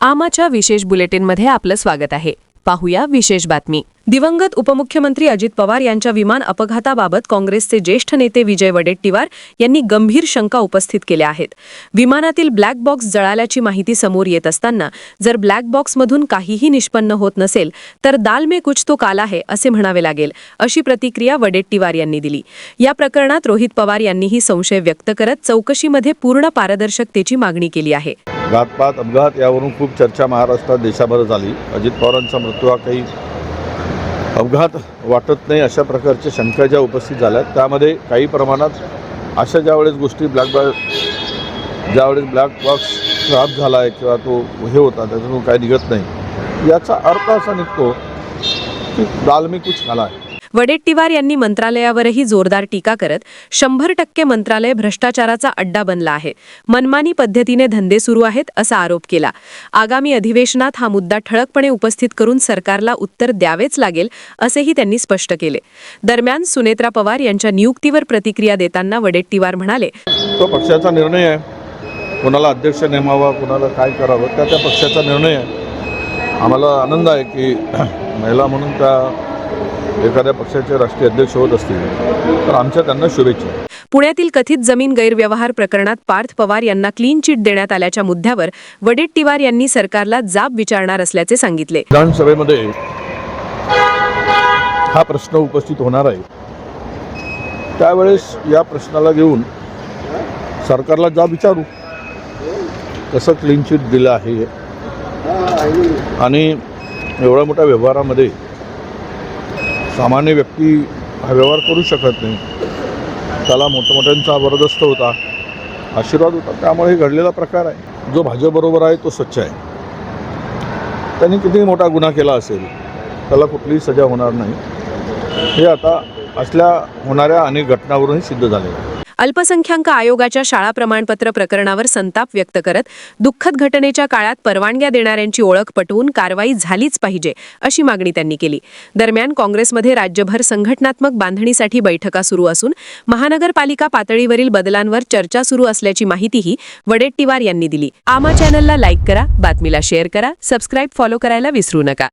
आमाच्या विशेष बुलेटिनमध्ये आपलं स्वागत आहे. पाहूया विशेष बातमी. दिवंगत उपमुख्यमंत्री अजित पवार यांच्या विमान अपघाताबाबत काँग्रेसचे ज्येष्ठ नेते विजय वडेट्टीवार यांनी गंभीर शंका उपस्थित केल्या आहेत. विमानातील ब्लॅक बॉक्स जळाल्याची माहिती समोर येत असताना जर ब्लॅक बॉक्समधून काहीही निष्पन्न होत नसेल तर दाल में कुछ तो काला आहे असे म्हणावे लागेल अशी प्रतिक्रिया वडेट्टीवार यांनी दिली. या प्रकरणात रोहित पवार यांनीही संशय व्यक्त करत चौकशीमध्ये पूर्ण पारदर्शकतेची मागणी केली आहे. घातपात अपघात यावरून खूप चर्चा महाराष्ट्रात देशाभर झाली. अजित पवारांचा मृत्यू हा काही अपघात वाटत नाही अशा प्रकारच्या शंका ज्या उपस्थित झाल्या. त्यामध्ये काही प्रमाणात अशा ज्यावेळेस गोष्टी ब्लॅक बॉ ज्यावेळेस ब्लॅक बॉक्स खराब झाला आहे किंवा तो हे होता त्याच्यातून काही निघत नाही. याचा अर्थ असा निघतो की दाल में कुछ खाला आहे. वडेट्टीवार यांनी मंत्रालयावरही जोरदार टीका करत शंभर टक्के मंत्रालय भ्रष्टाचाराचा अड्डा बनला आहे. मनमानी पद्धतीने धंदे सुरू आहेत असा आरोप केला. आगामी अधिवेशनात हा मुद्दा ठळकपणे उपस्थित करून सरकारला उत्तर द्यावेच लागेल असेही त्यांनी स्पष्ट केले. दरम्यान सुनेत्रा पवार यांच्या नियुक्तीवर प्रतिक्रिया देताना वडेट्टीवार म्हणाले तो पक्षाचा निर्णय आहे. कोणाला अध्यक्ष नेमावा कोणाला काय करावं त्या त्या पक्षाचा निर्णय आहे. आम्हाला आनंद आहे की महिला म्हणून त्या एखाद्या पक्षाचे राष्ट्रीय अध्यक्ष होत असतील तर आमच्या त्यांना शुभेच्छा. पुण्यातील कथित जमीन गैरव्यवहार प्रकरणात पार्थ पवार यांना क्लीन चिट देण्यात आल्याच्या मुद्द्यावर वडेट्टीवार यांनी सरकारला जाब विचारणार असल्याचे सांगितले. विधानसभेमध्ये हा प्रश्न उपस्थित होणार आहे. त्यावेळेस या प्रश्नाला घेऊन सरकारला जा विचारू. कसं क्लीन चिट दिलं आहे आणि एवढ्या मोठ्या व्यवहारामध्ये सामान्य व्यक्ती हा व्यवहार करू शकत नाही. त्याला मोठमोठ्यांचा बरदस्त होता आशीर्वाद होता. त्यामुळे हे घडलेला प्रकार आहे. जो भाजपबरोबर आहे तो स्वच्छ आहे. त्यांनी किती मोठा गुन्हा केला असेल त्याला कुठलीही सजा होणार नाही. हे आता असल्या होणाऱ्या अनेक घटनावरूनही सिद्ध झालेलं आहे. अल्पसंख्याक आयोगाच्या शाळा प्रमाणपत्र प्रकरणावर संताप व्यक्त करत दुःखद घटनेच्या काळात परवानग्या देणाऱ्यांची ओळख पटवून कारवाई झालीच पाहिजे अशी मागणी त्यांनी केली. दरम्यान काँग्रेसमध्ये राज्यभर संघटनात्मक बांधणीसाठी बैठका सुरू असून महानगरपालिका पातळीवरील बदलांवर चर्चा सुरू असल्याची माहितीही वडेट्टीवार यांनी दिली. आमा चॅनलला लाईक करा बातमीला शेअर करा सबस्क्राईब फॉलो करायला विसरू नका.